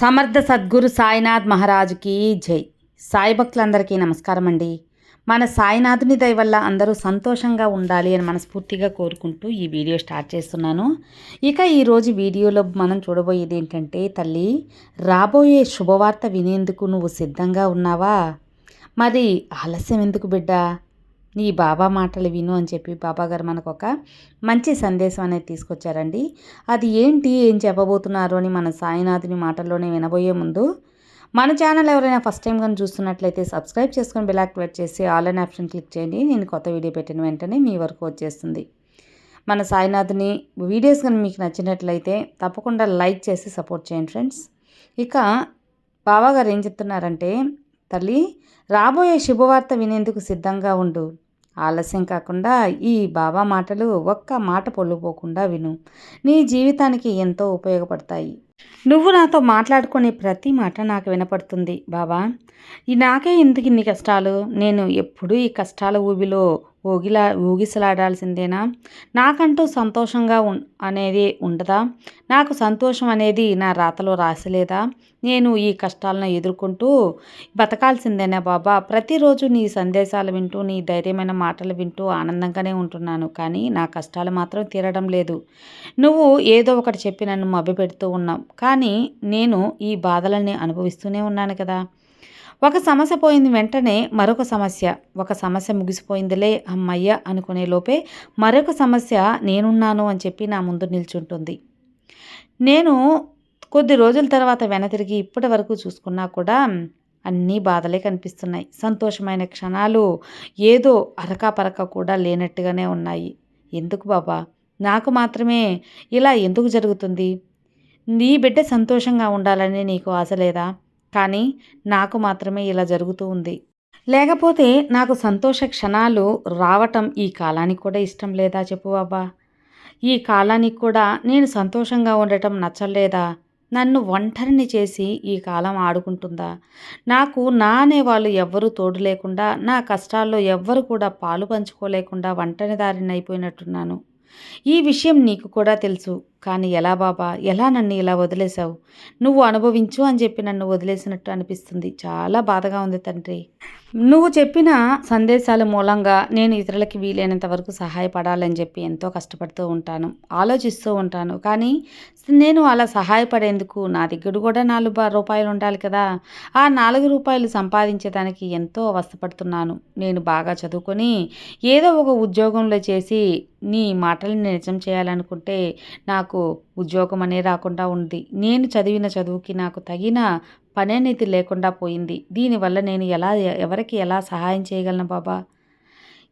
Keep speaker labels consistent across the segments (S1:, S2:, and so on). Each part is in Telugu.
S1: సమర్థ సద్గురు సాయినాథ్ మహారాజుకి జై. సాయి భక్తులందరికీ నమస్కారం అండి. మన సాయినాథుని దయ వల్ల అందరూ సంతోషంగా ఉండాలి అని మనస్ఫూర్తిగా కోరుకుంటూ ఈ వీడియో స్టార్ట్ చేస్తున్నాను. ఇక ఈరోజు వీడియోలో మనం చూడబోయేది ఏంటంటే తల్లి రాబోయే శుభవార్త వినేందుకు నువ్వు సిద్ధంగా ఉన్నావా? మరి ఆలస్యం ఎందుకు బిడ్డ? నీ బాబా మాటలు విను అని చెప్పి బాబాగారు మనకు ఒక మంచి సందేశం అనేది తీసుకొచ్చారండి. అది ఏంటి ఏం చెప్పబోతున్నారు అని మన సాయినాథుని మాటల్లోనే వినబోయే ముందు మన ఛానల్ ఎవరైనా ఫస్ట్ టైం కానీ చూస్తున్నట్లయితే సబ్స్క్రైబ్ చేసుకొని బెల్ యాక్టివేట్ చేసి ఆల్ అండ్ ఆప్షన్ క్లిక్ చేయండి. నేను కొత్త వీడియో పెట్టిన వెంటనే మీ వరకు వచ్చేస్తుంది. మన సాయినాథుని వీడియోస్ కానీ మీకు నచ్చినట్లయితే తప్పకుండా లైక్ చేసి సపోర్ట్ చేయండి ఫ్రెండ్స్. ఇక బాబాగారు ఏం చెప్తున్నారంటే తల్లి రాబోయే శుభవార్త వినేందుకు సిద్ధంగా ఉండు. ఆలస్యం కాకుండా ఈ బాబా మాటలు ఒక్క మాట పొల్లుపోకుండా విను. నీ జీవితానికి ఎంతో ఉపయోగపడతాయి. నువ్వు నాతో మాట్లాడుకునే ప్రతి మాట నాకు వినపడుతుంది బాబా. ఈ నాకే ఎందుకు ఇన్ని కష్టాలు? నేను ఎప్పుడూ ఈ కష్టాల ఊబిలో ఊగిలా ఊగిసలాడాల్సిందేనా? నాకంటూ సంతోషంగా ఉ అనేది ఉండదా? నాకు సంతోషం అనేది నా రాతలో రాసలేదా? నేను ఈ కష్టాలను ఎదుర్కొంటూ బతకాల్సిందేనా బాబా? ప్రతిరోజు నీ సందేశాలు వింటూ నీ ధైర్యమైన మాటలు వింటూ ఆనందంగానే ఉంటున్నాను. కానీ నా కష్టాలు మాత్రం తీరడం లేదు. నువ్వు ఏదో ఒకటి చెప్పి నన్ను మభ్యపెడుతూ ఉన్నావు. కానీ నేను ఈ బాధలన్నీ అనుభవిస్తూనే ఉన్నాను కదా. ఒక సమస్య పోయింది వెంటనే మరొక సమస్య. ఒక సమస్య ముగిసిపోయిందిలే అమ్మయ్య అనుకునే లోపే మరొక సమస్య నేనున్నాను అని చెప్పి నా ముందు నిల్చుంటుంది. నేను కొద్ది రోజుల తర్వాత వెనతిరిగి ఇప్పటి వరకు చూసుకున్నా కూడా అన్నీ బాధలే కనిపిస్తున్నాయి. సంతోషమైన క్షణాలు ఏదో అరకా పరక కూడా లేనట్టుగానే ఉన్నాయి. ఎందుకు బాబా? నాకు మాత్రమే ఇలా ఎందుకు జరుగుతుంది? నీ బిడ్డ సంతోషంగా ఉండాలని నీకు ఆశ లేదా? కానీ నాకు మాత్రమే ఇలా జరుగుతూ ఉంది. లేకపోతే నాకు సంతోష క్షణాలు రావటం ఈ కాలానికి కూడా ఇష్టం లేదా చెప్పు బాబా? ఈ కాలానికి కూడా నేను సంతోషంగా ఉండటం నచ్చలేదా? నన్ను ఒంటరిని చేసి ఈ కాలం ఆడుకుంటుందా? నాకు నా అనేవాళ్ళు ఎవ్వరూ తోడు లేకుండా నా కష్టాల్లో ఎవ్వరు కూడా పాలు పంచుకోలేకుండా ఒంటరి దారిని అయిపోయినట్టున్నాను ఈ విషయం నీకు కూడా తెలుసు. కానీ ఎలా బాబా? ఎలా నన్ను ఇలా వదిలేశావు? నువ్వు అనుభవించు అని చెప్పి నన్ను వదిలేసినట్టు అనిపిస్తుంది. చాలా బాధగా ఉంది తండ్రి. నువ్వు చెప్పిన సందేశాల మూలంగా నేను ఇతరులకి వీలైనంత వరకు సహాయపడాలని చెప్పి ఎంతో కష్టపడుతూ ఉంటాను. ఆలోచిస్తూ ఉంటాను. కానీ నేను అలా సహాయపడేందుకు నా దగ్గర కూడా నాలుగు రూపాయలు ఉండాలి కదా. ఆ నాలుగు రూపాయలు సంపాదించేదానికి ఎంతో అవస్థపడుతున్నాను. నేను బాగా చదువుకొని ఏదో ఒక ఉద్యోగంలో చేసి నీ మాటలను నిజం చేయాలనుకుంటే నాకు ఉద్యోగం అనే రాకుండా ఉంది. నేను చదివిన చదువుకి నాకు తగిన పనేనీతి లేకుండా పోయింది. దీనివల్ల నేను ఎలా ఎవరికి ఎలా సహాయం చేయగలను బాబా?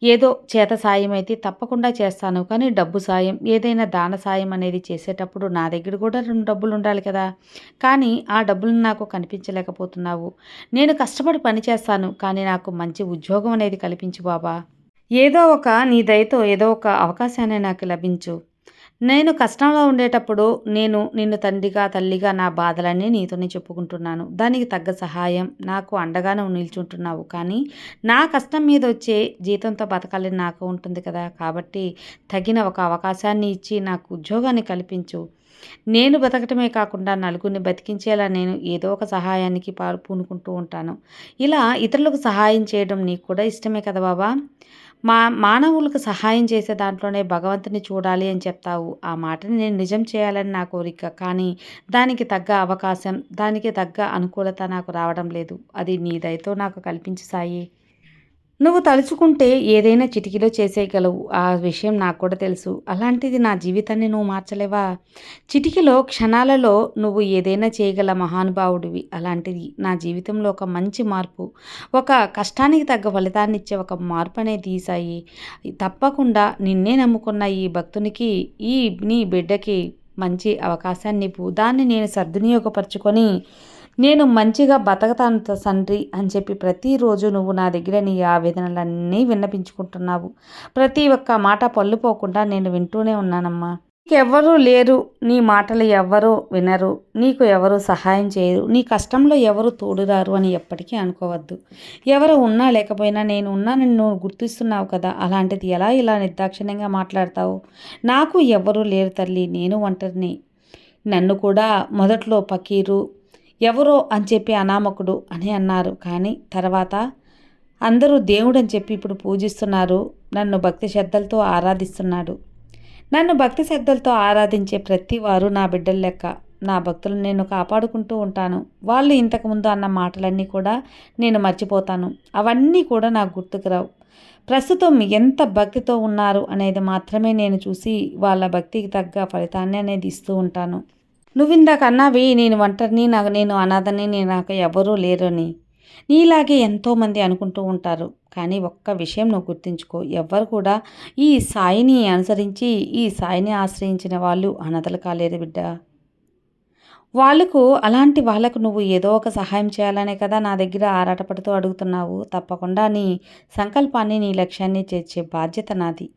S1: ఏదో చేత సాయం అయితే తప్పకుండా చేస్తాను. కానీ డబ్బు సాయం ఏదైనా దాన సాయం అనేది చేసేటప్పుడు నా దగ్గర కూడా రెండు డబ్బులు ఉండాలి కదా. కానీ ఆ డబ్బులు నాకు కనిపించలేకపోతున్నావు. నేను కష్టపడి పని చేస్తాను. కానీ నాకు మంచి ఉద్యోగం అనేది కల్పించు బాబా. ఏదో ఒక నీ దయతో ఏదో ఒక అవకాశాన్ని నాకు లభించు. నేను కష్టంలో ఉండేటప్పుడు నేను నిన్ను తండ్రిగా తల్లిగా నా బాధలన్నీ నీతోనే చెప్పుకుంటున్నాను. దానికి తగ్గ సహాయం నాకు అండగా నువ్వు నిల్చుంటున్నావు. కానీ నా కష్టం మీద వచ్చే జీతంతో బతకాలని నాకు ఉంటుంది కదా. కాబట్టి తగిన ఒక అవకాశాన్ని ఇచ్చి నాకు ఉద్యోగాన్ని కల్పించు. నేను బతకటమే కాకుండా నలుగురిని బతికించేలా నేను ఏదో ఒక సహాయానికి పాలు పూనుకుంటూ ఉంటాను. ఇలా ఇతరులకు సహాయం చేయడం నీకు కూడా ఇష్టమే కదా బాబా? మా మానవులకు సహాయం చేసే దాంట్లోనే భగవంతుని చూడాలి అని చెప్తావు. ఆ మాటని నేను నిజం చేయాలని నా కోరిక. కానీ దానికి తగ్గ అవకాశం దానికి తగ్గ అనుకూలత నాకు రావడం లేదు. అది నీ దయతో నాకు కల్పించి సాయి. నువ్వు తలుచుకుంటే ఏదైనా చిటికీలో చేసేయగలవు. ఆ విషయం నాకు కూడా తెలుసు. అలాంటిది నా జీవితాన్ని నువ్వు మార్చలేవా? చిటికలో క్షణాలలో నువ్వు ఏదైనా చేయగల మహానుభావుడివి. అలాంటిది నా జీవితంలో ఒక మంచి మార్పు ఒక కష్టానికి తగ్గ ఫలితాన్ని ఇచ్చే ఒక మార్పు అనేది తీసాయి తప్పకుండా నిన్నే నమ్ముకున్న ఈ భక్తునికి ఈ నీ బిడ్డకి మంచి అవకాశాన్ని ఇవ్వు దాన్ని నేను సద్వినియోగపరచుకొని నేను మంచిగా బతకతాను తండ్రి అని చెప్పి ప్రతిరోజు నువ్వు నా దగ్గర నీ ఆవేదనలన్నీ విన్నపించుకుంటున్నావు. ప్రతి ఒక్క మాట పళ్ళుపోకుండా నేను వింటూనే ఉన్నానమ్మా. నీకెవ్వరూ లేరు నీ మాటలు ఎవ్వరూ వినరు నీకు ఎవరు సహాయం చేయరు నీ కష్టంలో ఎవరు తోడురారు అని ఎప్పటికీ అనుకోవద్దు. ఎవరు ఉన్నా లేకపోయినా నేను ఉన్నానని నువ్వు గుర్తిస్తున్నావు కదా అలాంటిది ఎలా ఇలా నిర్దాక్షిణ్యంగా మాట్లాడతావు? నాకు ఎవరూ లేరు తల్లి నేను ఒంటరిని. నన్ను కూడా మొదట్లో పకీరు ఎవరో అని చెప్పి అనామకుడు అని అన్నారు. కానీ తర్వాత అందరూ దేవుడని చెప్పి ఇప్పుడు పూజిస్తున్నారు. నన్ను భక్తి శ్రద్ధలతో ఆరాధిస్తున్నాడు. నన్ను భక్తి శ్రద్ధలతో ఆరాధించే ప్రతి వారు నా బిడ్డల లెక్క. నా భక్తులను నేను కాపాడుకుంటూ ఉంటాను. వాళ్ళు ఇంతకుముందు అన్న మాటలన్నీ కూడా నేను మర్చిపోతాను. అవన్నీ కూడా నాకు గుర్తుకు రావు. ప్రస్తుతం ఎంత భక్తితో ఉన్నారు అనేది మాత్రమే నేను చూసి వాళ్ళ భక్తికి తగ్గ ఫలితాన్ని అనేది ఇస్తూ ఉంటాను. నువ్వు ఇందాక అన్నావి నేను ఒంటరిని నాకు నేను అనాథని నేను నాకు ఎవరూ లేరని. నీలాగే ఎంతోమంది అనుకుంటూ ఉంటారు. కానీ ఒక్క విషయం నువ్వు గుర్తుంచుకో. ఎవ్వరు కూడా ఈ సాయిని అనుసరించి ఈ సాయిని ఆశ్రయించిన వాళ్ళు అనాథలు కాలేదు బిడ్డ. వాళ్ళకు అలాంటి వాళ్ళకు నువ్వు ఏదో ఒక సహాయం చేయాలనే కదా నా దగ్గర ఆరాటపడుతూ అడుగుతున్నావు. తప్పకుండా నీ సంకల్పాన్ని నీ లక్ష్యాన్ని చేర్చే బాధ్యత నాది.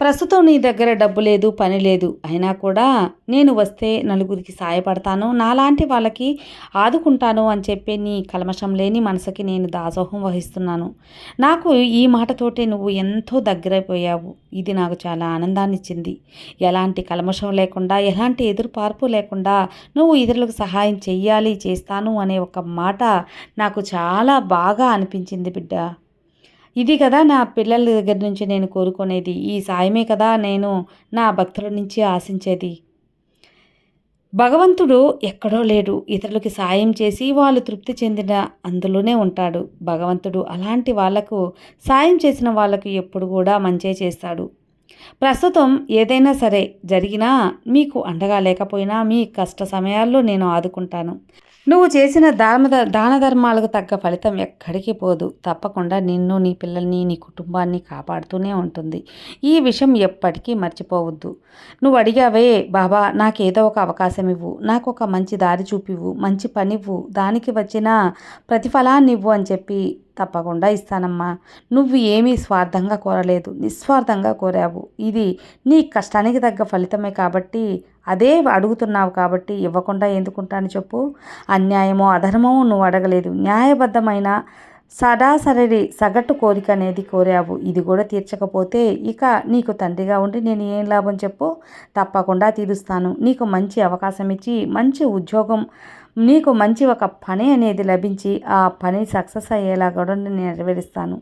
S1: ప్రస్తుతం నీ దగ్గర డబ్బు లేదు పని లేదు. అయినా కూడా నేను వస్తే నలుగురికి సాయపడతాను. నాలాంటి వాళ్ళకి ఆదుకుంటాను అని చెప్పి నీ కల్మషం లేని మనసుకి నేను దాసోహం వహిస్తున్నాను. నాకు ఈ మాటతోటే నువ్వు ఎంతో దగ్గరైపోయావు. ఇది నాకు చాలా ఆనందాన్ని ఇచ్చింది ఎలాంటి కల్మషం లేకుండా ఎలాంటి ఎదురుపార్పు లేకుండా నువ్వు ఇతరులకు సహాయం చెయ్యాలి చేస్తాను అనే ఒక మాట నాకు చాలా బాగా అనిపించింది బిడ్డ. ఇది కదా నా పిల్లల దగ్గర నుంచి నేను కోరుకునేది. ఈ సాయమే కదా నేను నా భక్తుల నుంచి ఆశించేది. భగవంతుడు ఎక్కడో లేడు. ఇతరులకి సాయం చేసి వాళ్ళు తృప్తి చెందిన అందులోనే ఉంటాడు. భగవంతుడు అలాంటి వాళ్ళకు సాయం చేసిన వాళ్ళకు ఎప్పుడు కూడా మంచే చేస్తాడు. ప్రస్తుతం ఏదైనా సరే జరిగినా మీకు అండగా లేకపోయినా మీ కష్ట సమయాల్లో నేను ఆదుకుంటాను. నువ్వు చేసిన దాన దాన ధర్మాలకు తగ్గ ఫలితం ఎక్కడికి పోదు. తప్పకుండా నిన్ను నీ పిల్లల్ని నీ కుటుంబాన్ని కాపాడుతూనే ఉంటుంది. ఈ విషయం ఎప్పటికీ మర్చిపోవద్దు. నువ్వు అడిగావే బాబా నాకేదో ఒక అవకాశం ఇవ్వు. నాకు ఒక మంచి దారి చూపివ్వు. మంచి పనివ్వు. దానికి వచ్చిన ప్రతిఫలాన్ని ఇవ్వు అని చెప్పి తప్పకుండా ఇస్తానమ్మా. నువ్వు ఏమీ స్వార్థంగా కోరలేదు. నిస్వార్థంగా కోరావు. ఇది నీ కష్టానికి తగ్గ ఫలితమే కాబట్టి అదే అడుగుతున్నావు కాబట్టి ఇవ్వకుండా ఎందుకుంటాను చెప్పు. అన్యాయమో అధర్మమో నువ్వు అడగలేదు. న్యాయబద్ధమైన సరాసరి సగటు కోరిక అనేది కోరావు. ఇది కూడా తీర్చకపోతే ఇక నీకు తండ్రిగా ఉండి నేను ఏం లాభం చెప్పు? తప్పకుండా తీరుస్తాను. నీకు మంచి అవకాశం ఇచ్చి మంచి ఉద్యోగం నీకు మంచి ఒక పని అనేది లభించి ఆ పని సక్సెస్ అయ్యేలా కూడా నేను నెరవేరుస్తాను.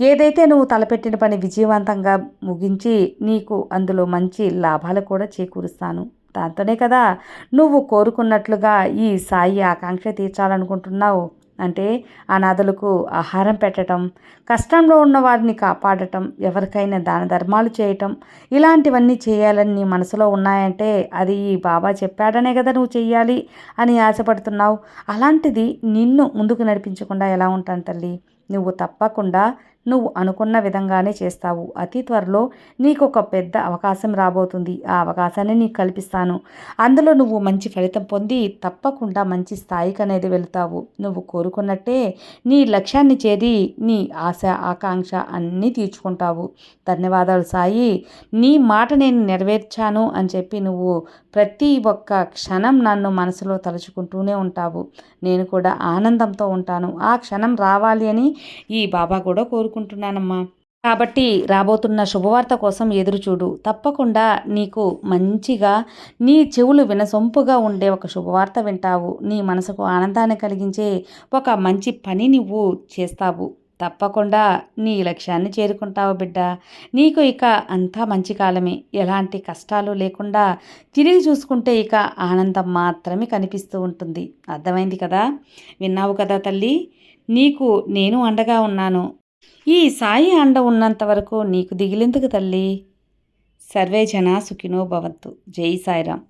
S1: ఏదైతే నువ్వు తలపెట్టిన పని విజయవంతంగా ముగించి నీకు అందులో మంచి లాభాలు కూడా చేకూరుస్తాను. దాంతోనే కదా నువ్వు కోరుకున్నట్లుగా ఈ సాయి ఆకాంక్ష తీర్చాలనుకుంటున్నావు. అంటే అనాథలకు ఆహారం పెట్టడం కష్టంలో ఉన్న వారిని కాపాడటం ఎవరికైనా దాన ధర్మాలు చేయటం ఇలాంటివన్నీ చేయాలని నీ మనసులో ఉన్నాయంటే అది ఈ బాబా చెప్పాడనే కదా నువ్వు చెయ్యాలి అని ఆశపడుతున్నావు. అలాంటిది నిన్ను ముందుకు నడిపించకుండా ఎలా ఉంటాను తల్లి? నువ్వు తప్పకుండా నువ్వు అనుకున్న విధంగానే చేస్తావు. అతి త్వరలో నీకు ఒక పెద్ద అవకాశం రాబోతుంది. ఆ అవకాశాన్ని నీకు కల్పిస్తాను. అందులో నువ్వు మంచి ఫలితం పొంది తప్పకుండా మంచి స్థాయికి అనేది వెళుతావు. నువ్వు కోరుకున్నట్టే నీ లక్ష్యాన్ని చేరి నీ ఆశ ఆకాంక్ష అన్నీ తీర్చుకుంటావు. ధన్యవాదాలు సాయి. నీ మాట నేను నెరవేర్చాను అని చెప్పి నువ్వు ప్రతి ఒక్క క్షణం నన్ను మనసులో తలుచుకుంటూనే ఉంటావు. నేను కూడా ఆనందంతో ఉంటాను. ఆ క్షణం రావాలి అని ఈ బాబా కూడా కోరుకుంటున్నానమ్మా కాబట్టి రాబోతున్న శుభవార్త కోసం ఎదురుచూడు తప్పకుండా నీకు మంచిగా నీ చెవులు వినసొంపుగా ఉండే ఒక శుభవార్త వింటావు. నీ మనసుకు ఆనందాన్ని కలిగించే ఒక మంచి పని నువ్వు చేస్తావు. తప్పకుండా నీ లక్ష్యాన్ని చేరుకుంటావు బిడ్డ. నీకు ఇక అంతా మంచి కాలమే. ఎలాంటి కష్టాలు లేకుండా తిరిగి చూసుకుంటే ఇక ఆనందం మాత్రమే కనిపిస్తూ ఉంటుంది. అర్థమైంది కదా? విన్నావు కదా తల్లి? నీకు నేను అండగా ఉన్నాను. ఈ సాయి అండ ఉన్నంత వరకు నీకు దిగిలెందుకు తల్లి? సర్వే జన సుఖినో భవంతు. జై సాయిరామ్.